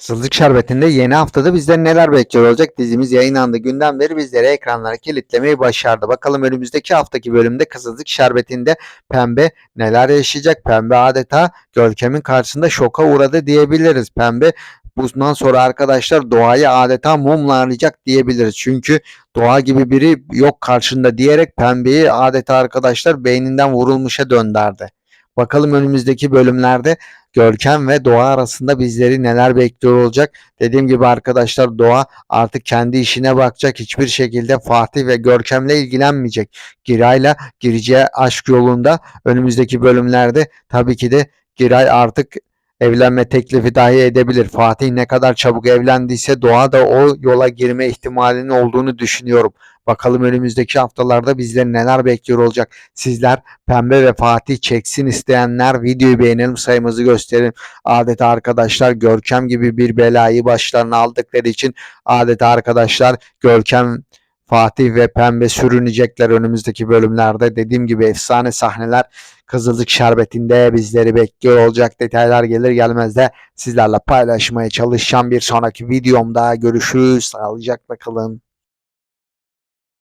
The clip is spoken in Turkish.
Kızılcık Şerbeti'nde yeni haftada bizden neler bekliyor olacak? Dizimiz yayınlandığı günden beri bizleri ekranlara kilitlemeyi başardı. Bakalım önümüzdeki haftaki bölümde Kızılcık Şerbeti'nde Pembe neler yaşayacak? Pembe adeta Görkem'in karşısında şoka uğradı diyebiliriz. Pembe bundan sonra arkadaşlar doğayı adeta mumlarlayacak diyebiliriz. Çünkü doğa gibi biri yok karşında diyerek Pembe'yi adeta arkadaşlar beyninden vurulmuşa dönderdi. Bakalım önümüzdeki bölümlerde Görkem ve Doğa arasında bizleri neler bekliyor olacak. Dediğim gibi arkadaşlar Doğa artık kendi işine bakacak. Hiçbir şekilde Fatih ve Görkem'le ilgilenmeyecek. Giray'la gireceği aşk yolunda önümüzdeki bölümlerde tabii ki de Giray artık evlenme teklifi dahi edebilir. Fatih ne kadar çabuk evlendiyse Doğa da o yola girme ihtimalinin olduğunu düşünüyorum. Bakalım önümüzdeki haftalarda bizleri neler bekliyor olacak. Sizler Pembe ve Fatih çeksin isteyenler videoyu beğenelim sayımızı gösterin. Adeta arkadaşlar Görkem gibi bir belayı başlarına aldıkları için adeta arkadaşlar Görkem Fatih ve Pembe sürünecekler önümüzdeki bölümlerde. Dediğim gibi efsane sahneler Kızılcık Şerbeti'nde bizleri bekliyor olacak. Detaylar gelir gelmez de sizlerle paylaşmaya çalışacağım. Bir sonraki videomda görüşürüz. Sağlıcakla kalın.